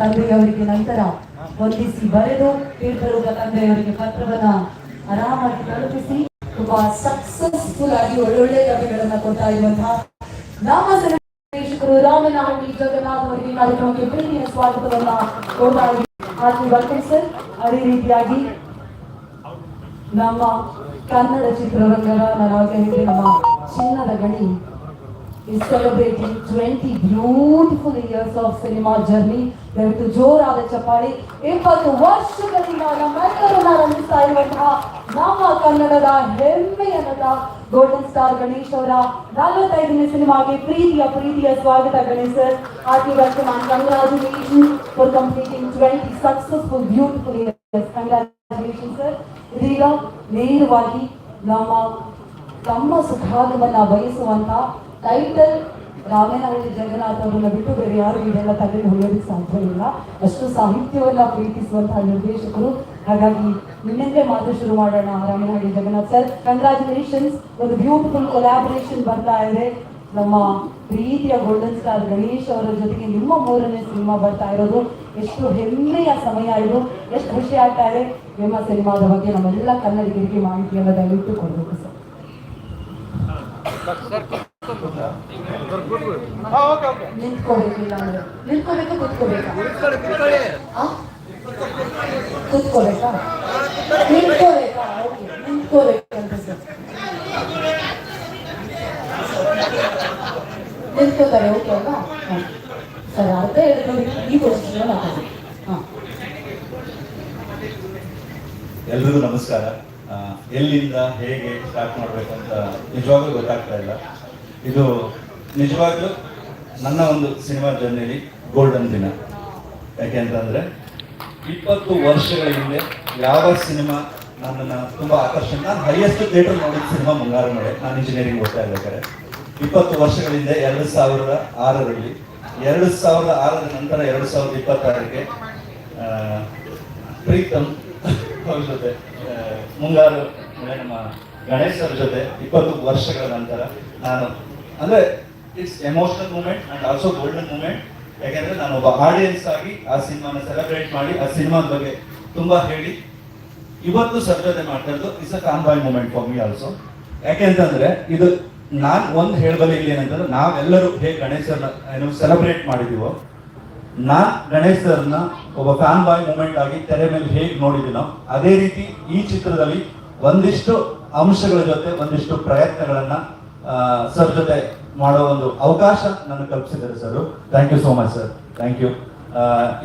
ತಂದೆಯವರಿಗೆ ನಂತರ ಹೊಂದಿಸಿ ಬರೆದು ತೀರ್ಥರೂಪ ತಂದೆಯವರಿಗೆ ಪತ್ರವನ್ನ ಆರಾಮಾಗಿ ತಲುಪಿಸಿ ತುಂಬಾ ಸಕ್ಸಸ್ಫುಲ್ ಆಗಿ ಒಳ್ಳೊಳ್ಳೆ ಕವಿಗಳನ್ನ ಕೊಡ್ತಾ ಇರುವಂತಹ ನಮ್ಮ ನಿರ್ದೇಶಕರು ರಾಮನಹಳ್ಳಿ ಜಗನ್ನಾಥ್ ಅವರಿಗೆ ಕಾರ್ಯಕ್ರಮಕ್ಕೆ ಪ್ರೀತಿಯ ಸ್ವಾಗತವನ್ನ ಕೊಡ್ತಾ ಇದ್ದೀವಿ. ಸರ್, ಅದೇ ರೀತಿಯಾಗಿ ನಮ್ಮ ಕನ್ನಡ ಚಿತ್ರರಂಗದ ನಮ್ಮ ಚಿನ್ನದ ಗಣಿ is celebrating 20 beautiful years of cinema journey. ದಯವಿಟ್ಟು ಜೋರಾದ ಚಪ್ಪಾಳಿ. ಇಪ್ಪತ್ತು ವರ್ಷಗಳಿಂದ ನಮ್ಮೆಲ್ಲರನ್ನ ರಂಜಿಸ್ತಾ ಇರುವಂತಹ ನಮ್ಮ ಕನ್ನಡದ ಹೆಮ್ಮೆಯ ನಟ ಗೋಲ್ಡನ್ ಸ್ಟಾರ್ ಗಣೇಶ್ ಅವರ ನಲವತ್ತೈದನೇ ಸಿನಿಮಾಗೆ ಪ್ರೀತಿಯ ಪ್ರೀತಿಯ ಸ್ವಾಗತ ಗಣೇಶ್ ಸರ್. ಹಾಗೆ ವೆಲ್ಕಮ್ ನಾನು congratulation for completing twenty successful beautiful years congratulation sir. ಇದೀಗ ನೇರವಾಗಿ ನಮ್ಮ ತಮ್ಮ ಸುಖಾಗಮನ ಬಯಸುವಂತ ಟೈಟಲ್ ರಾಮೇನಹಳ್ಳಿ ಜಗನ್ನಾಥ್ ಅವರನ್ನ ಬಿಟ್ಟು ಬೇರೆ ಯಾರು ಇದೆಲ್ಲ ತಗೊಂಡು ಹೊಳೆಯೋದಕ್ಕೆ ಸಾಧ್ಯ ಇಲ್ಲ. ಅಷ್ಟು ಸಾಹಿತ್ಯವನ್ನ ಪ್ರೀತಿಸುವಂತಹ ನಿರ್ದೇಶಕರು. ಹಾಗಾಗಿ ನಿನ್ನಿಂದಲೇ ಮಾತು ಶುರು ಮಾಡೋಣ ರಾಮೇನಹಳ್ಳಿ ಜಗನ್ನಾಥ್ ಸರ್. ಕಂಗ್ರಾಚುಲೇಷನ್ಸ್ ಒಂದು ಬ್ಯೂಟಿಫುಲ್ ಕೊಲಾಬರೇಷನ್ ಬರ್ತಾ ಇದೆ. ನಮ್ಮ ಪ್ರೀತಿಯ ಗೋಲ್ಡನ್ ಸ್ಟಾರ್ ಗಣೇಶ್ ಅವರ ಜೊತೆಗೆ ನಿಮ್ಮ ಮೂರನೇ ಸಿನಿಮಾ ಬರ್ತಾ ಇರೋದು. ಎಷ್ಟು ಹೆಮ್ಮೆಯ ಸಮಯ ಇದು. ಎಷ್ಟು ಖುಷಿ ಆಗ್ತಾ ಇದೆ. ನಿಮ್ಮ ಸಿನಿಮಾದ ಬಗ್ಗೆ ನಮ್ಮೆಲ್ಲ ಕನ್ನಡಿಗರಿಗೆ ಮಾಹಿತಿಯನ್ನು ದಯವಿಟ್ಟು ಕೊಡಬೇಕು ಸರ್ ನಿಂತ್ಕೋಬೇಕಿಲ್ಲ ನಿಂತ್ಕೋಬೇಕು ಕೂತ್ಕೋಬೇಕಾ? ಕೂತ್ಕೋಬೇಕಾ ನಿಂತ್ಕೋಬೇಕಾ ಓಕೆ ನಿಂತ್ಕೋಬೇಕಂತ ಸರ್. ನಿಂತ್ಕೋತಾರೆ ಓಕೆ ಅಲ್ವಾ ಸರ್ ಅರ್ಥ ಹೇಳಿದ್ರು ಈ ಪೊಸಿಷನ್ ಮಾತಾಡಿ. ಹಾಂ. ಎಲ್ರಿಗೂ ನಮಸ್ಕಾರ. ಎಲ್ಲಿಂದ ಹೇಗೆ ಸ್ಟಾರ್ಟ್ ಮಾಡಬೇಕು ಅಂತ ನಿಜವಾಗ್ಲೂ ಗೊತ್ತಾಗ್ತಾ ಇಲ್ಲ. ಇದು ನಿಜವಾಗ್ಲೂ ನನ್ನ ಒಂದು ಸಿನಿಮಾ ಜರ್ನಿಲಿ ಗೋಲ್ಡನ್ ದಿನ. ಯಾಕೆಂತಂದ್ರೆ ಇಪ್ಪತ್ತು ವರ್ಷಗಳ ಹಿಂದೆ ಯಾವ ಸಿನಿಮಾ ನನ್ನನ್ನು ತುಂಬಾ ಆಕರ್ಷಣೆ ನಾನು ಹೈಯೆಸ್ಟ್ ಥಿಯೇಟರ್ ನೋಡಿದ ಸಿನಿಮಾ ಮುಂಗಾರು ಮಳೆ ನಾನು ಇಂಜಿನಿಯರಿಂಗ್ ಓದ್ತಾ ಇರ್ಬೇಕಾದ್ರೆ ಇಪ್ಪತ್ತು ವರ್ಷಗಳ ಹಿಂದೆ ಎರಡು ಸಾವಿರದ ಆರರಲ್ಲಿ ಎರಡು ಸಾವಿರದ ಆರರ ನಂತರ ಎರಡು ಸಾವಿರದ ಇಪ್ಪತ್ತಾರಕ್ಕೆ ಪ್ರೀತಮ್ ಅವ್ರ ಜೊತೆ ಮುಂಗಾರು ನಮ್ಮ ಗಣೇಶ್ ಅವ್ರ ಜೊತೆ ಇಪ್ಪತ್ತು ವರ್ಷಗಳ ನಂತರ ನಾನು ಅಂದ್ರೆ it's emotional moment and also golden moment ಯಾಕೆಂದ್ರೆ ನಾನು ಒಬ್ಬ ಆಡಿಯನ್ಸ್ ಆಗಿ ಆ ಸಿನಿಮಾನ ಸೆಲೆಬ್ರೇಟ್ ಮಾಡಿ, ಆ ಸಿನಿಮಾದ ಬಗ್ಗೆ ತುಂಬಾ ಹೇಳಿ. ಇವತ್ತು ಸದ್ಯತೆ ಮಾಡ್ತಾ ಇರೋದು is a con boy moment for me also ಯಾಕೆಂತಂದ್ರೆ ಇದು ನಾನು ಒಂದು ಹೇಳ್ಬಲ್ಲಿ ಇಲ್ಲಿ ಏನಂತಂದ್ರೆ ನಾವೆಲ್ಲರೂ ಹೇಗೆ ಏನು ಸೆಲೆಬ್ರೇಟ್ ಮಾಡಿದೀವೋ ನಾ ಗಣೇಶ್ ಒಬ್ಬ ಫ್ಯಾನ್ ಬಾಯ್ ಮೂಮೆಂಟ್ ಆಗಿ ತೆರೆ ಮೇಲೆ ಹೇಗೆ ನೋಡಿದೀನೋ, ಅದೇ ರೀತಿ ಈ ಚಿತ್ರದಲ್ಲಿ ಒಂದಿಷ್ಟು ಅಂಶಗಳ ಜೊತೆ ಒಂದಿಷ್ಟು ಪ್ರಯತ್ನಗಳನ್ನ ಸರ್ ಜೊತೆ ಮಾಡೋ ಒಂದು ಅವಕಾಶ ನನಗೆ ಕಲ್ಪಿಸಿದ್ದಾರೆ sir. Thank you so much sir thank you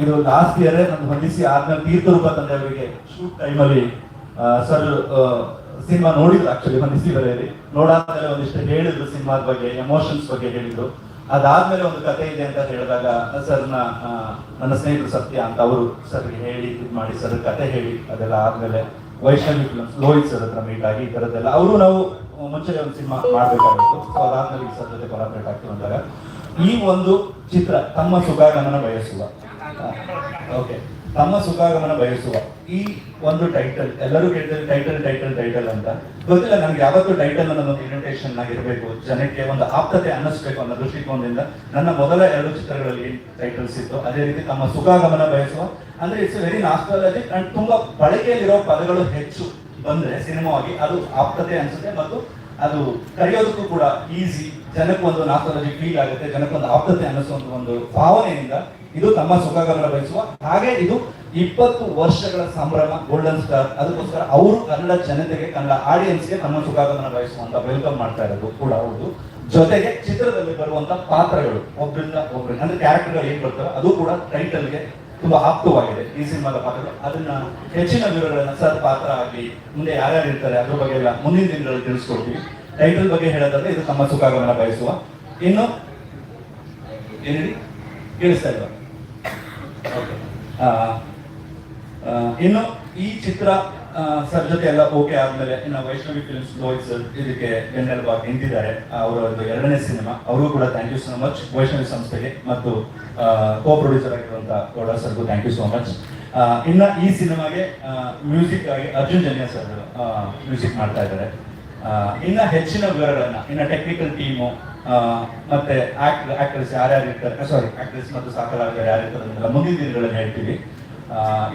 ಇದು ಲಾಸ್ಟ್ ಇಯರ್ ನಾನು ಹೊಂದಿಸಿ ಆದ್ಮೇಲೆ ತೀರ್ಥರೂಪ ತಂದೆಯವರಿಗೆ ಶೂಟ್ ಟೈಮಲ್ಲಿ ಸರ್ ಸಿನಿಮಾ ನೋಡಿದ್ರು ಆಕ್ಚುಲಿ ಹೊಂದಿಸಿ ಬರೆಯಲ್ಲಿ ನೋಡಾದ್ಮೇಲೆ ಒಂದಿಷ್ಟು ಹೇಳಿದ್ರು ಸಿನಿಮಾದ ಬಗ್ಗೆ ಎಮೋಷನ್ಸ್ ಬಗ್ಗೆ ಹೇಳಿದ್ರು. ಅದಾದ್ಮೇಲೆ ಒಂದು ಕತೆ ಇದೆ ಅಂತ ಹೇಳಿದಾಗ ಸರ್ನ ನನ್ನ ಸ್ನೇಹಿತರು ಸತ್ಯ ಅಂತ ಅವರು ಸರ್ಗೆ ಹೇಳಿ, ಇದು ಮಾಡಿ ಸರ್ ಕತೆ ಹೇಳಿ, ಅದೆಲ್ಲ ಆದ್ಮೇಲೆ ವೈಷ್ಣವಿ ಫಿಲ್ಮ್ಸ್ ಲೋಹಿತ್ ಸರ್ ಹತ್ರ ಮೀಟ್ ಆಗಿ ಈ ಥರದ್ದೆಲ್ಲ ಅವರು ನಾವು ಮುಂಚೆ ಒಂದು ಸಿನಿಮಾ ಮಾಡಬೇಕಾಗಿತ್ತು. ಸೊ ಅದಾದ್ಮೇಲೆ ಸರ್ ಜೊತೆ ಕೊಲಾಬ್ರೇಟ್ ಆಗ್ತೀವಿ ಅಂದಾಗ ಈ ಒಂದು ಚಿತ್ರ ತಮ್ಮ ಸುಖಾಗಮನ ಬಯಸುವ. ಓಕೆ ತಮ್ಮ ಸುಖಾಗಮನ ಬಯಸುವ ಈ ಒಂದು ಟೈಟಲ್ ಎಲ್ಲರೂ ಕೇಳ್ತಾರೆ ಟೈಟಲ್ ಟೈಟಲ್ ಟೈಟಲ್ ಅಂತ. ಗೊತ್ತಿಲ್ಲ ನಮ್ಗೆ ಯಾವತ್ತೂ ಟೈಟಲ್ ಅನ್ನೋದು ಇನ್ವಿಟೇಷನ್ ಆಗಿರಬೇಕು. ಜನಕ್ಕೆ ಒಂದು ಆಪ್ತತೆ ಅನ್ನಿಸ್ಬೇಕು ಅನ್ನೋ ದೃಷ್ಟಿಕೋನದಿಂದ ನನ್ನ ಮೊದಲ ಎರಡು ಚಿತ್ರಗಳಲ್ಲಿ ಟೈಟಲ್ಸ್ ಇತ್ತು ಅದೇ ರೀತಿ ತಮ್ಮ ಸುಖಾಗಮನ ಬಯಸುವ. ಅಂದ್ರೆ ಇಟ್ಸ್ ವೆರಿ ನಾಸ್ಟಾಲಜಿಕ್ ಅಂಡ್ ತುಂಬಾ ಬಳಕೆಯಲ್ಲಿರೋ ಪದಗಳು ಹೆಚ್ಚು ಬಂದ್ರೆ ಸಿನಿಮಾವಾಗಿ ಅದು ಆಪ್ತತೆ ಅನ್ಸುತ್ತೆ ಮತ್ತು ಅದು ಕರೆಯೋದಕ್ಕೂ ಕೂಡ ಈಸಿ ಜನಕ್ಕೊಂದು ಒಂದು ನಾಸ್ಟಾಲಜಿಕ್ ಫೀಲ್ ಆಗುತ್ತೆ ಜನಕ್ಕೊಂದು ಆಪ್ತತೆ ಅನ್ನಿಸುವಂತ ಒಂದು ಭಾವನೆಯಿಂದ ಇದು ತಮ್ಮ ಸುಖಗಮನ ಬಯಸುವ. ಹಾಗೆ ಇದು ಇಪ್ಪತ್ತು ವರ್ಷಗಳ ಸಂಭ್ರಮ ಗೋಲ್ಡನ್ ಸ್ಟಾರ್ ಅದಕ್ಕೋಸ್ಕರ ಅವರು ಕನ್ನಡ ಜನತೆಗೆ, ಕನ್ನಡ ಆಡಿಯನ್ಸ್ಗೆ ತಮ್ಮ ಸುಖಾಗಮನ ಬಯಸುವಂತ ವೆಲ್ಕಮ್ ಮಾಡ್ತಾ ಇರೋದು ಕೂಡ ಹೌದು. ಜೊತೆಗೆ ಚಿತ್ರದಲ್ಲಿ ಬರುವಂತ ಪಾತ್ರಗಳು ಒಬ್ಬರಿಂದ ಒಬ್ಬರಿಂದ ಅಂದ್ರೆ ಕ್ಯಾರೆಕ್ಟರ್ಗಳು ಏನ್ ಬರ್ತಾರೆ ಅದು ಕೂಡ ಟೈಟಲ್ಗೆ ತುಂಬಾ ಆಪ್ತವಾಗಿದೆ ಈ ಸಿನಿಮಾದ ಪಾತ್ರಗಳು. ಅದನ್ನ ಹೆಚ್ಚಿನ ವಿವರಗಳನ್ನ ಸರ್ ಪಾತ್ರ ಆಗಿ ಮುಂದೆ ಯಾರ್ಯಾರು ಇರ್ತಾರೆ, ಅದ್ರ ಬಗ್ಗೆ ಎಲ್ಲ ಮುಂದಿನ ದಿನಗಳಲ್ಲಿ ತಿಳಿಸ್ಕೊಡ್ತೀವಿ. ಟೈಟಲ್ ಬಗ್ಗೆ ಹೇಳೋದಾದ್ರೆ ಇದು ತಮ್ಮ ಸುಖಾಗಮನ ಬಯಸುವ. ಇನ್ನು ಏನೇಳಿ ಕೇಳಿಸ್ತಾ ಇಲ್ವಾ? ಇನ್ನು ಈ ಚಿತ್ರ ಸರ್ ಜೊತೆ ಎಲ್ಲ ಓಕೆ ಆದ್ಮೇಲೆ ಇನ್ನು ವೈಷ್ಣವಿ ಫಿಲ್ಮ್ಸ್ ಲೋಹಿತ್ ಸರ್ ಇದಕ್ಕೆ ಬೆನ್ನೆಲುಬಾಗಿ ನಿಂತಿದ್ದಾರೆ. ಅವರ ಒಂದು ಎರಡನೇ ಸಿನಿಮಾ ಅವರು ಕೂಡ thank you so much Vaishnavi ಸಂಸ್ಥೆಗೆ ಮತ್ತು ಕೋ ಪ್ರೊಡ್ಯೂಸರ್ ಆಗಿರುವಂತ ಗೌಡ ಸರ್ಗೂ ಥ್ಯಾಂಕ್ ಯು ಸೋ ಮಚ್ ಇನ್ನ ಈ ಸಿನಿಮಾಗೆ ಮ್ಯೂಸಿಕ್ ಆಗಿ ಅರ್ಜುನ್ ಜನ್ಯ ಸರ್ ಮ್ಯೂಸಿಕ್ ಮಾಡ್ತಾ ಇದ್ದಾರೆ. ಇನ್ನ ಹೆಚ್ಚಿನ ವಿವರಗಳನ್ನ, ಇನ್ನ ಟೆಕ್ನಿಕಲ್ ಟೀಮು ಮತ್ತೆ ಆಕ್ಟರ್ ಆಕ್ಟ್ರೆಸ್ ಯಾರ್ಯಾರು ಇರ್ತಾರೆ? ಸಾರಿ ಆಕ್ಟ್ರೆಸ್ ಮತ್ತು ಸಾಕಲಾಗಿದ್ದಾರೆ ಯಾರಿರ್ತಾರೆ ಇರ್ತಾರೆ ಅದನ್ನೆಲ್ಲ ಮುಂದಿನ ದಿನಗಳಲ್ಲಿ ಹೇಳ್ತೀವಿ.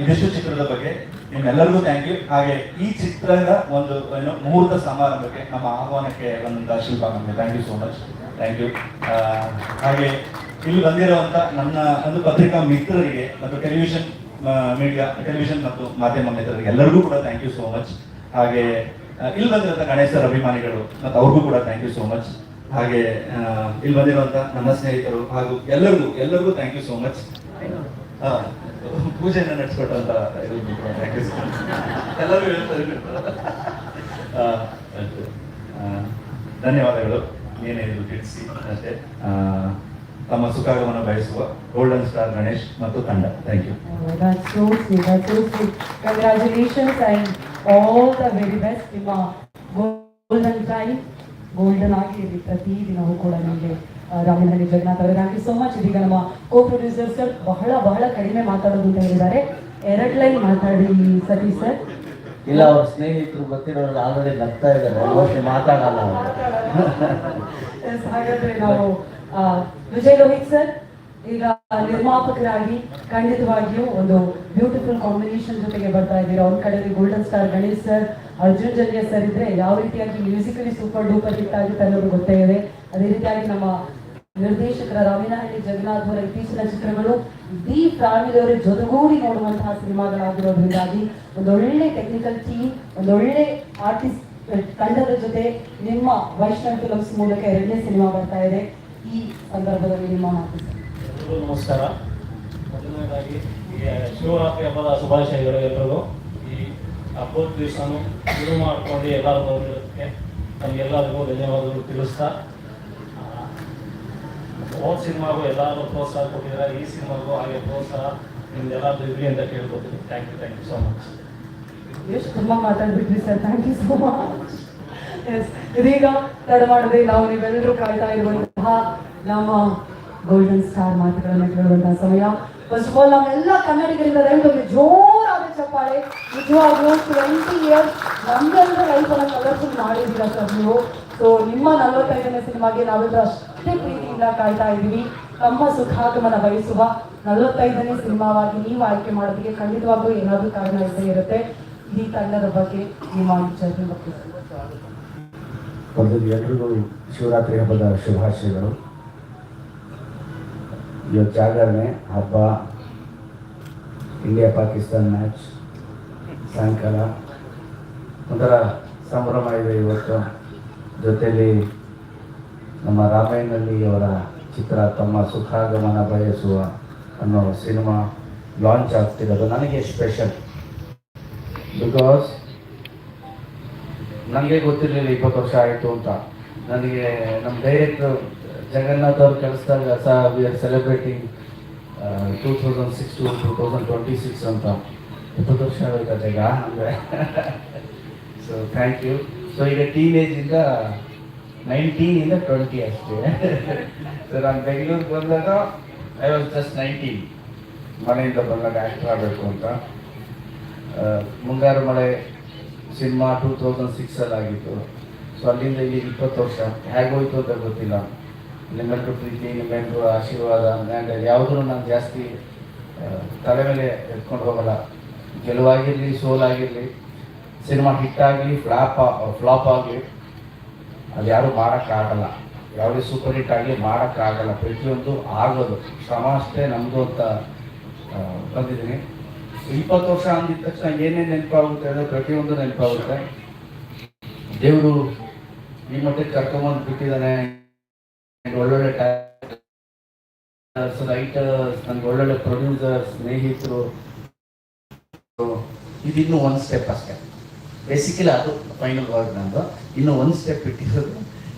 ಇದಿಷ್ಟು ಚಿತ್ರದ ಬಗ್ಗೆ ನಿಮ್ಮೆಲ್ಲರಿಗೂ ಥ್ಯಾಂಕ್ ಯು ಹಾಗೆ ಈ ಚಿತ್ರದ ಒಂದು, ಏನು, ಮುಹೂರ್ತ ಸಮಾರಂಭಕ್ಕೆ ನಮ್ಮ ಆಹ್ವಾನಕ್ಕೆ ಬಂದಂತ ಶಿಲ್ಪ ನಮಗೆ thank you so much thank you ಹಾಗೆ ಇಲ್ಲಿ ಬಂದಿರುವಂತ ನನ್ನ ಒಂದು ಪತ್ರಿಕಾ ಮಿತ್ರರಿಗೆ ಮತ್ತು ಟೆಲಿವಿಷನ್ ಮೀಡಿಯಾ ಟೆಲಿವಿಷನ್ ಮತ್ತು ಮಾಧ್ಯಮ ಮಿತ್ರರಿಗೆ ಎಲ್ಲರಿಗೂ ಕೂಡ ಥ್ಯಾಂಕ್ ಯು ಸೋ ಮಚ್ ಹಾಗೆ ಇಲ್ಲಿ ಬಂದಿರುವಂತ ಗಣೇಶರ ಅಭಿಮಾನಿಗಳು ಮತ್ತು ಅವ್ರಿಗೂ ಕೂಡ ಥ್ಯಾಂಕ್ ಯು ಸೋ ಮಚ್ ಹಾಗೆ ಇಲ್ಲಿ ಬಂದಿರುವಂತ ನನ್ನ ಸ್ನೇಹಿತರು ಹಾಗೂ ಎಲ್ಲರಿಗೂ ಎಲ್ಲರಿಗೂ ಥ್ಯಾಂಕ್ ಯು ಸೋ ಮಚ್ ಪೂಜೆಯನ್ನು ನಡೆಸ್ಕೊಟ್ಟಂತ ಎಲ್ಲರೂ ಥ್ಯಾಂಕ್ ಯು ಎಲ್ಲರಿಗೂ ಹೇಳ್ತಾರೆ ಧನ್ಯವಾದಗಳು. ಏನೇನು ತಿಳಿಸಿ. ಆ, ತಮ್ಮ ಸುಖಾಗಮನ ಬಯಸುವ ಗೋಲ್ಡನ್ ಸ್ಟಾರ್ ಗಣೇಶ್ ಮತ್ತು ತಂಡ. Thank you congratulations all the very best ನಿಮ್ಮ ಗೋಲ್ಡನ್ ಟೈಮ್ ಗೋಲ್ಡನ್ ಆಗಿರಲಿ ಪ್ರತಿ ದಿನವೂ ಕೂಡ ನಿಮಗೆ ರಾಮನಹಳ್ಳಿ ಜಗನ್ನಾಥ್ ಅವರು. ಥ್ಯಾಂಕ್ ಯು ಸೋ ಮಚ್ ಇದೀಗ ನಮ್ಮ ಕೋ ಪ್ರೊಡ್ಯೂಸರ್ ಸರ್ ಬಹಳ ಬಹಳ ಕಡಿಮೆ ಮಾತಾಡೋದು ಅಂತ ಹೇಳಿದ್ದಾರೆ. ಎರಡು ಲೈನ್ ಮಾತಾಡಿ ಸರಿ ಸರ್ ಇಲ್ಲ ಅವ್ರ ಸ್ನೇಹಿತರು ಗೊತ್ತಿರೋರು ಆಲ್ರೆಡಿ ನಗ್ತಾ ಇದ್ದಾರೆ. ಮಾತಾಡಲ್ಲ. ಹಾಗಾದ್ರೆ ನಾವು ವಿಜಯ್ ಲೋಹಿತ್ ಸರ್ ಈಗ ನಿರ್ಮಾಪಕರಾಗಿ ಖಂಡಿತವಾಗಿಯೂ ಒಂದು ಬ್ಯೂಟಿಫುಲ್ ಕಾಂಬಿನೇಷನ್ ಜೊತೆಗೆ ಬರ್ತಾ ಇದ್ದೀರಾ. ಒಂದ್ ಕಡೆ golden star Ganesh sir Arjun Janya sir ಇದ್ರೆ ಯಾವ ರೀತಿಯಾಗಿ ಮ್ಯೂಸಿಕಲಿ ಸೂಪರ್ ಡೂಪರ್ ಹಿಟ್ ಆಗುತ್ತೆ ಅನ್ನೋದು ಗೊತ್ತೇ ಇದೆ. ಅದೇ ರೀತಿಯಾಗಿ ನಮ್ಮ ನಿರ್ದೇಶಕರ ರಾಮಿನಹಳ್ಳಿ ಜಗನ್ನಾಥ್ ಅವರ ಇತ್ತೀಚಿನ ಚಿತ್ರಗಳು ದಿ ಫ್ಯಾಮಿಲಿಯವರ ಜೊತೆಗೂಡಿ ನೋಡುವಂತಹ ಸಿನಿಮಾಗಳಾಗಿರೋದ್ರಿಂದಾಗಿ ಒಂದೊಳ್ಳೆ ಟೆಕ್ನಿಕಲ್ ಟೀಮ್ ಒಂದೊಳ್ಳೆ ಆರ್ಟಿಸ್ಟ್ ತಂಡದ ಜೊತೆ ನಿಮ್ಮ ವೈಷ್ಣವ್ ಫಿಲಮ್ಸ್ ಮೂಲಕ ಎರಡನೇ ಸಿನಿಮಾ ಬರ್ತಾ ಇದೆ. ಈ ಸಂದರ್ಭದಲ್ಲಿ ನಿಮ್ಮ ಮಾತು. ನಮಸ್ಕಾರ. ಶಿವರಾತ್ರಿ ಹಬ್ಬದ ಶುಭಾಶಯಗಳು ಎಲ್ಲರಿಗೂ ಹಬ್ಬದ ದಿವಸನೂ ಶುರು ಮಾಡ್ಕೊಂಡು ಎಲ್ಲರೂ ಬಂದಿರೋದಕ್ಕೆ ನಮಗೆಲ್ಲರಿಗೂ ಧನ್ಯವಾದಗಳು ತಿಳಿಸ್ತಾ ಹೋದ ಸಿನಿಮಾಗೂ ಎಲ್ಲರೂ ಪ್ರೋತ್ಸಾಹ ಕೊಟ್ಟಿದ್ದಾರೆ. ಈ ಸಿನಿಮಾಗೂ ಹಾಗೆ ಪ್ರೋತ್ಸಾಹ ನಿಮ್ದೆಲ್ಲರದು ಇರಲಿ ಅಂತ ಕೇಳ್ಕೊತೀನಿ. Thank you thank you so much ಎಷ್ಟು ತುಂಬ ಮಾತಾಡ್ಬಿಟ್ರಿ sir. Thank you so much yes ಇದೀಗ ತಡ ಮಾಡದೆ ನಾವು ನೀವೆಲ್ಲರೂ ಕಾಯ್ತಾ ಇರುವಂತಹ ನಮ್ಮ ಗೋಲ್ಡನ್ ಸ್ಟಾರ್ ಮಾತುಗಳನ್ನು ಕೇಳುವಂತಹ ಸಮಯ. ಫಸ್ಟ್ ಆಫ್ ಆಲ್ ನಮ್ಮೆಲ್ಲ ಕನ್ನಡಿಗರಿಂದ ದಯವಿಟ್ಟು ಜೋರಾದ ಚಪ್ಪಾಳೆ ನಿಜವಾಗ್ಲೂ ಟ್ವೆಂಟಿ ಇಯರ್ಸ್ ನಮ್ಗೆಲ್ಲರ ಲೈಫನ್ನ ಕಲರ್ಫುಲ್ ಮಾಡಿದ್ದೀರಾ ಸರ್ ನೀವು? ಸೊ ನಿಮ್ಮ ನಲವತ್ತೈದನೇ ಸಿನಿಮಾಗೆ ನಾವೆಲ್ಲ ಅಷ್ಟೇ ಪ್ರೀತಿಯಿಂದ ಕಾಯ್ತಾ ಇದ್ದೀವಿ. ತಮ್ಮ ಸುಖಾಗಮನ ಬಯಸುವ ನಲವತ್ತೈದನೇ ಸಿನಿಮಾವಾಗಿ ನೀವು ಆಯ್ಕೆ ಮಾಡೋದಕ್ಕೆ ಖಂಡಿತವಾಗ್ಲೂ ಏನಾದರೂ ಕಾರಣ ಇದ್ದೇ ಇರುತ್ತೆ. ಈ ತಂಡದ ಬಗ್ಗೆ ನಿಮ್ಮ ವಿಚಾರ ಬಗ್ಗೆ. ಎಲ್ರಿಗೂ ಶಿವರಾತ್ರಿ ಹಬ್ಬದ ಶುಭಾಶಯಗಳು. ಇವತ್ತು ಜಾಗರಣೆ, ಹಬ್ಬ ಇಂಡಿಯಾ ಪಾಕಿಸ್ತಾನ್ ಮ್ಯಾಚ್ ಸಾಯಂಕಾಲ. ಒಂಥರ ಸಂಭ್ರಮ ಇದೆ ಇವತ್ತು. ಜೊತೆಯಲ್ಲಿ ನಮ್ಮ ರಾಮಾಯಣಲ್ಲಿ ಅವರ ಚಿತ್ರ ತಮ್ಮ ಸುಖಾಗಮನ ಬಯಸುವ ಅನ್ನೋ ಸಿನಿಮಾ ಲಾಂಚ್ ಆಗ್ತಿರೋದು. ನನಗೆ ಸ್ಪೆಷಲ್ ಬಿಕಾಸ್ ನನಗೆ ಗೊತ್ತಿರಲಿಲ್ಲ ಇಪ್ಪತ್ತು ವರ್ಷ ಆಯಿತು ಅಂತ. ನನಗೆ ನಮ್ಮ ಡೈರೆಕ್ಟರ್ ಜಗನ್ನಾಥ್ ಅವ್ರು ಕೆಲಸದಾಗ celebrating two thousand six to two thousand twenty six ಅಂತ ಇಪ್ಪತ್ತು ವರ್ಷ ಆಗುತ್ತೆ ಈಗ ಅಂದರೆ ಸೊ ಥ್ಯಾಂಕ್ ಯು ಸೊ ಈಗ ಟೀನೇಜಿಂದ ನೈನ್ಟೀನಿಂದ ಟ್ವೆಂಟಿ ಅಷ್ಟೇ. ಸೊ ನಾನು ಬೆಂಗಳೂರಿಗೆ ಬಂದಾಗ ಐ ವಾಸ್ ಜಸ್ಟ್ ನೈನ್ಟೀನ್ ಮನೆಯಿಂದ ಬಂದಾಗ ಆ್ಯಕ್ಟರ್ ಆಗಬೇಕು ಅಂತ. ಮುಂಗಾರು ಮಳೆ ಸಿನಿಮಾ ಟೂ ತೌಸಂಡ್ ಸಿಕ್ಸಲ್ಲಿ ಆಗಿತ್ತು ಸೊ ಅಲ್ಲಿಂದ ಇಲ್ಲಿ ಇಪ್ಪತ್ತು ವರ್ಷ. ಹೇಗೋಯ್ತು ಅಂತ ಗೊತ್ತಿಲ್ಲ. ನಿಮ್ಮೆಲ್ಲರೂ ಪ್ರೀತಿ ನಿಮ್ಮೆಲ್ಲರೂ ಆಶೀರ್ವಾದ ಅಂದ್ರೆ ಯಾವುದೂ ನಾನು ಜಾಸ್ತಿ ತಲೆ ಮೇಲೆ ಎತ್ಕೊಂಡು ಹೋಗಲ್ಲ. ಗೆಲುವಾಗಿರಲಿ, ಸೋಲಾಗಿರಲಿ, ಸಿನಿಮಾ ಹಿಟ್ ಆಗಲಿ ಫ್ಲಾಪ್ ಫ್ಲಾಪ್ ಆಗಲಿ, ಅದು ಯಾರೂ ಮಾಡೋಕ್ಕಾಗಲ್ಲ. ಯಾವುದೇ ಸೂಪರ್ ಹಿಟ್ ಆಗಲಿ ಮಾಡೋಕ್ಕಾಗಲ್ಲ. ಪ್ರತಿಯೊಂದು ಆಗೋದು. ಶ್ರಮ ಅಷ್ಟೇ ನಮ್ಮದು ಅಂತ ಬಂದಿದ್ದೀನಿ. ಇಪ್ಪತ್ತು ವರ್ಷ ಅಂದಿದ ತಕ್ಷಣ ಏನೇನು ನೆನಪಾಗುತ್ತೆ ಅಂದರೆ ಪ್ರತಿಯೊಂದು ನೆನಪಾಗುತ್ತೆ. ದೇವರು ಈ ಮಟ್ಟಿಗೆ ಕರ್ಕೊಂಬಂದು ಬಿಟ್ಟಿದ್ದಾನೆ. ಒಳ್ಳೊಳ್ಳೆ ರೈಟರ್ಸ್ ನನಗೆ ಒಳ್ಳೊಳ್ಳೆ ಪ್ರೊಡ್ಯೂಸರ್ ಸ್ನೇಹಿತರು. ಇದಿನ್ನೂ ಒಂದು ಸ್ಟೆಪ್ ಅಷ್ಟೇ. ಬೇಸಿಕಲಿ ಅದು ಫೈನಲ್ ವರ್ಡ್ ನಂದು. ಇನ್ನು ಒಂದು ಸ್ಟೆಪ್ ಇಟ್ಟಿರೋದು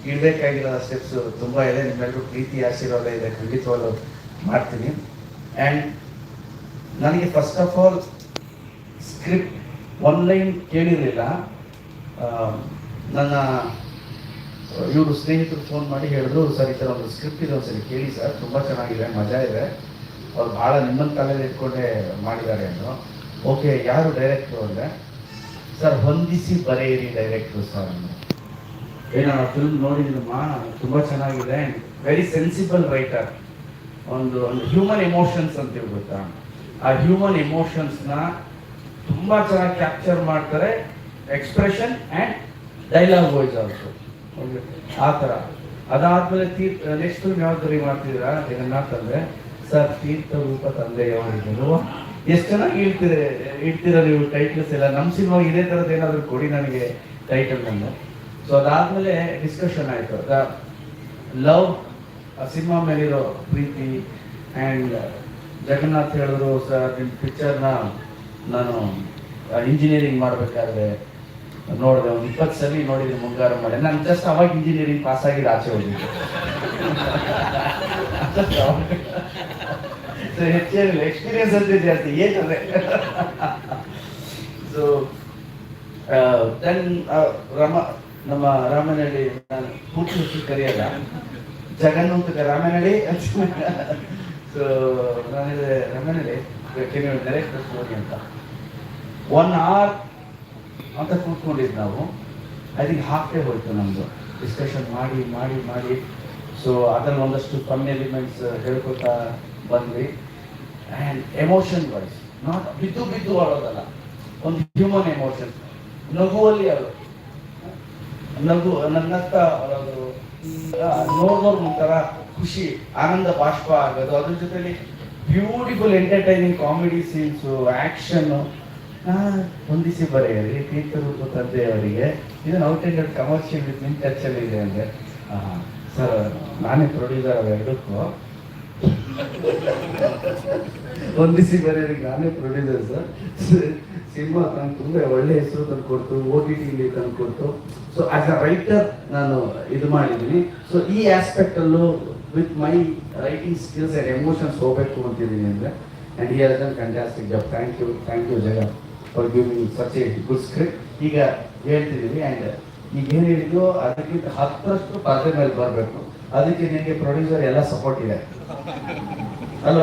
ಇಡಬೇಕಾಗಿರೋ ಸ್ಟೆಪ್ಸ್ ತುಂಬ ಇದೆ. ನಿಮ್ಮೆಲ್ಲರೂ ಪ್ರೀತಿ, ಆಶೀರ್ವಾದ ಇದೆ. ಖಂಡಿತವಾಗ್ಲೂ ಮಾಡ್ತೀನಿ. ಆ್ಯಂಡ್ ನನಗೆ first of all script one line ಕೇಳಿರಲಿಲ್ಲ. ನನ್ನ ಇವರು ಸ್ನೇಹಿತರು ಫೋನ್ ಮಾಡಿ ಹೇಳಿದ್ರು, ಸರ್, ಈ ಥರ ಒಂದು ಸ್ಕ್ರಿಪ್ಟ್ ಇದೆ, ಒಂದ್ಸರಿ ಕೇಳಿ ಸರ್, ತುಂಬ ಚೆನ್ನಾಗಿದೆ, ಮಜಾ ಇದೆ. ಅವ್ರು ಭಾಳ ನಿಮ್ಮನ್ನು ತಲೆಯಲ್ಲಿ ಇಟ್ಕೊಂಡೇ ಮಾಡಿದ್ದಾರೆ ಅಂದರು. ಓಕೆ, ಯಾರು ಡೈರೆಕ್ಟ್ರು ಅಂದರೆ? ಸರ್, ಹೊಂದಿಸಿ ಬರೆಯಿರಿ ಡೈರೆಕ್ಟ್ರು ಸರ್ ಅಂದರು ಏನೋ ಆ ಫಿಲ್ಮ್ ನೋಡಿದ್ರಮ್ಮ ತುಂಬ ಚೆನ್ನಾಗಿದೆ. ವೆರಿ ಸೆನ್ಸಿಬಲ್ ರೈಟರ್ ಒಂದು ಒಂದು ಹ್ಯೂಮನ್ ಎಮೋಷನ್ಸ್ ಅಂತ ಗೊತ್ತಾ? ಆ ಹ್ಯೂಮನ್ ಎಮೋಷನ್ಸ್ನ ತುಂಬ ಚೆನ್ನಾಗಿ ಕ್ಯಾಪ್ಚರ್ ಮಾಡ್ತಾರೆ expression and dialogue voice also ಆ ಥರ ಅದಾದ್ಮೇಲೆ ತೀರ್ಥ ನೆಕ್ಸ್ಟ್ ಯಾವ್ದು ಮಾಡ್ತಿದ್ದೀರಾ? ಜಗನ್ನಾಥ್ ಅಂದ್ರೆ ಸರ್, ತೀರ್ಥ ರೂಪ ತಂದೆಯವರಿದ್ದರು ಎಷ್ಟು ಚೆನ್ನಾಗಿ ಇಡ್ತೀರ ಇಡ್ತೀರ ನೀವು ಟೈಟಲ್ಸ್ ಎಲ್ಲ? ನಮ್ಮ ಸಿನಿಮಾ ಇದೇ ಥರದ್ದು ಏನಾದರೂ ಕೊಡಿ ನನಗೆ ಟೈಟಲ್ ನನ್ನ ಸೊ ಅದಾದ್ಮೇಲೆ ಡಿಸ್ಕಷನ್ ಆಯಿತು. ಲವ್, ಆ ಸಿನಿಮಾ ಮೇಲಿರೋ ಪ್ರೀತಿ ಆ್ಯಂಡ್ ಜಗನ್ನಾಥ್ ಹೇಳಿದ್ರು, ಸರ್ ನಿಮ್ಮ ಪಿಕ್ಚರ್ನ ನಾನು ಇಂಜಿನಿಯರಿಂಗ್ ಮಾಡಬೇಕಾದ್ರೆ ನೋಡಿದೆ, ಒಂದು ಇಪ್ಪತ್ತು ಸಲ ನೋಡಿದ್ದೀನಿ ಮುಂಗಾರು ಮಾಡಿ ನಾನು ಜಸ್ಟ್ ಅವಾಗ ಇಂಜಿನಿಯರಿಂಗ್ ಪಾಸ್ ಆಗಿದ್ದು ಆಚೆ ಹೋಗಿದ್ದೆ ಹೆಚ್ಚೇನಿಲ್ಲ ಎಕ್ಸ್ಪೀರಿಯನ್ಸ್ ಅಂತ ಜಾಸ್ತಿ ಏನಂದ್ರೆ ಸೊ ದೆನ್ ರಮ, ನಮ್ಮ ರಾಮನಹಳ್ಳಿ, ನಾನು ಹೆಸರು ಕರೆಯಲ್ಲ. ಜಗನ್ನು ಅಂತ ರಾಮನಹಳ್ಳಿ. ಸೊ ನಾನು ರಾಮನಹಳ್ಳಿ ಡೈರೆಕ್ಟರ್ ಸ್ಟೋರಿ ಅಂತ? ಒನ್ ಅವರ್ ಅಂತ ಕೂತ್ಕೊಂಡಿದ್ದು ನಾವು. ಅದಕ್ಕೆ ಡೇ ಹೋಯ್ತು ನಮ್ಮದು ಡಿಸ್ಕಷನ್ ಮಾಡಿ ಮಾಡಿ ಮಾಡಿ. ಸೊ ಅದ್ರಲ್ಲಿ ಒಂದಷ್ಟು ಕಮ್ಮಿ ಎಲಿಮೆಂಟ್ಸ್ ಹೇಳ್ಕೊತಾ ಬಂದ್ವಿ. ಆ್ಯಂಡ್ ಎಮೋಷನ್ ವೈಸ್ ನಾಟ್ ಬಿದ್ದು ಬಿದ್ದು ಆಡೋದಲ್ಲ. ಒಂದು ಹ್ಯೂಮನ್ ಎಮೋಷನ್ ನಗುವಲ್ಲಿ ಅದು. ನಗು ನನ್ನತ್ತ ಅಳೋದು ನೋಡೋರು ಒಂಥರ ಖುಷಿ, ಆನಂದ ಬಾಷ್ಪ ಆಗೋದು. ಅದ್ರ ಜೊತೆಲಿ ಬ್ಯೂಟಿಫುಲ್ ಎಂಟರ್ಟೈನಿಂಗ್ ಕಾಮಿಡಿ ಸೀನ್ಸು ಆ್ಯಕ್ಷನ್ನು ಹೊಂದಿಸಿ ಬರೆಯಿರಿ ತೀರ್ಥರೂಪ ತಂದೆಯವರಿಗೆ. ಇದು out and out commercial with ನಿಮ್ ಟಚಲ್ಲಿ ಇದೆ ಅಂದರೆ. ಸರ್ ನಾನೇ ಪ್ರೊಡ್ಯೂಸರ್ ಎರಡಕ್ಕೂ. ಹೊಂದಿಸಿ ಬರೆಯೋರಿಗೆ ನಾನೇ ಪ್ರೊಡ್ಯೂಸರ್ ಸರ್ ಸಿನಿಮಾ ನಂಗೆ ತುಂಬ ಒಳ್ಳೆ ಹೆಸರು ತಂದು ಕೊಡ್ತು ಓ ಟಿ ಟಿಲಿ ತಂದು ಕೊಡ್ತು. ಸೊ ಆಸ್ ಅ ರೈಟರ್ ನಾನು ಇದು ಮಾಡಿದ್ದೀನಿ. ಸೊ ಈ ಆಸ್ಪೆಕ್ಟಲ್ಲೂ with my writing skills and emotions ಹೋಗಬೇಕು ಅಂತಿದ್ದೀನಿ ಅಂದರೆ. And he has done fantastic job thank you thank you Jaga for giving such good script ಈಗ ಹೇಳ್ತಿದ್ದೀವಿ ಆ್ಯಂಡ್ ಈಗ ಏನು ಹೇಳಿದ್ಯೋ ಅದಕ್ಕಿಂತ ಹತ್ತರಷ್ಟು ಪರದೆ ಮೇಲೆ ಬರಬೇಕು. ಅದಕ್ಕೆ ನಿಮಗೆ ಪ್ರೊಡ್ಯೂಸರ್ ಎಲ್ಲ ಸಪೋರ್ಟ್ ಇದೆ. ಅಲ್ಲ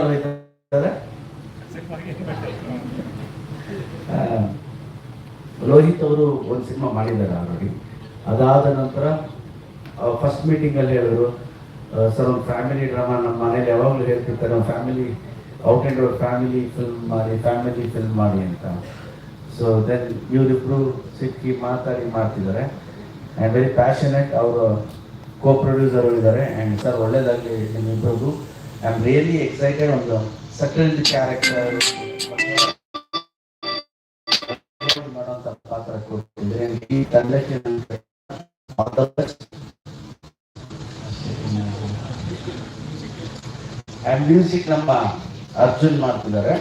ರೋಹಿತ್ ಅವರೇ? ಒಂದು ಸಿನಿಮಾ ಮಾಡಿದ್ದಾರೆ ಆಲ್ರೆಡಿ ಅದಾದ ನಂತರ ಫಸ್ಟ್ ಮೀಟಿಂಗಲ್ಲಿ ಹೇಳಿದ್ರು ಸರ್, ಒಂದು ಫ್ಯಾಮಿಲಿ ಡ್ರಾಮಾ ನಮ್ಮ ಮನೇಲಿ ಯಾವಾಗಲೂ ಹೇಳ್ತಿರ್ತಾರೆ family out and family film ಮಾಡಿ ಫ್ಯಾಮಿಲಿ ಫಿಲ್ಮ್ ಮಾಡಿ ಅಂತ. ಸೊ ದೆನ್ ಇವರಿಬ್ರು ಸಿಕ್ಕಿ ಮಾತಾಡಿ ಮಾಡ್ತಿದ್ದಾರೆ. ಆ್ಯಂಡ್ ವೆರಿ ಪ್ಯಾಷನೆಟ್ ಅವರು ಕೋ ಪ್ರೊಡ್ಯೂಸರ್ ಇದ್ದಾರೆ ಆ್ಯಂಡ್ ಸರ್ ಒಳ್ಳೇದಾಗಲಿ ನಿಮ್ಮಿಬ್ಬರಿಗೂ ಐ ಆಮ್ ರಿಯಲಿ ಎಕ್ಸೈಟೆಡ್ ಒಂದು ಸಟಲ್ಡ್ ಕ್ಯಾರೆಕ್ಟರ್ ಮಾಡುವಂತ ಪಾತ್ರ ತಂಡಕ್ಕೆ ಆ್ಯಂಡ್ ಮ್ಯೂಸಿಕ್ ನಮ್ಮ ಅರ್ಜುನ್ ಮಾಡ್ತಿದ್ದಾರೆ.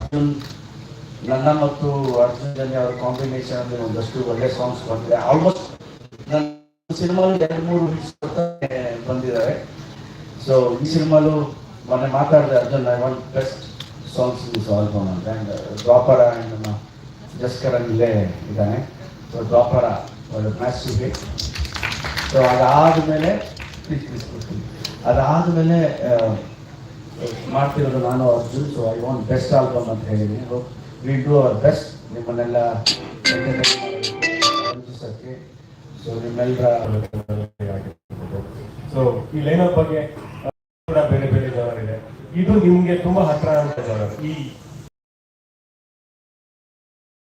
ಅರ್ಜುನ್ ನನ್ನ ಮತ್ತು ಅರ್ಜುನ್ ಜನ್ಯ ಅವರ ಕಾಂಬಿನೇಷನ್ ಒಂದಷ್ಟು ಒಳ್ಳೆ ಸಾಂಗ್ಸ್ ಬಂದಿದೆ. ಆಲ್ಮೋಸ್ಟ್ ನನ್ನ ಸಿನಿಮಾಲು ಎರಡು ಮೂರು ಬಂದಿದ್ದಾರೆ ಸೊ ಈ ಸಿನಿಮಾಲು ಮೊನ್ನೆ ಮಾತಾಡಿದೆ Arjun I want best songs in album ಅಂತ. ಆ್ಯಂಡ್ ದ್ವಾಪರ ಆ್ಯಂಡ್ ನಮ್ಮ ಜಸ್ಕರನ್ ಇಲ್ಲೇ ಇದ್ದಾನೆ. ಸೊ ದ್ವಾಪರ ಒಂದು ಮ್ಯಾಚ್ ಹಿಟ್ ಸೊ ಅದಾದಮೇಲೆ ಅದಾದಮೇಲೆ ಮಾಡ್ತಿರೋದು ನಾನು Arjun so I want best album ಅಂತ ಹೇಳಿದ್ದೀನಿ. ವಿ ಡೂ ಅವರ್ ಬೆಸ್ಟ್ ನಿಮ್ಮನ್ನೆಲ್ಲ ರಂಜಿಸೋಕ್ಕೆ ಸೊ ನಿಮ್ಮೆಲ್ಲರ ಸೊ ಈ ಲೈನ್ ಅಪ್ ಬಗ್ಗೆ ಕೂಡ ಬೇರೆ ಬೇರೆ ಜನರಿದೆ ಇದು ನಿಮ್ಗೆ ತುಂಬಾ ಹತ್ರ ಅಂತ ಜನರು ಈ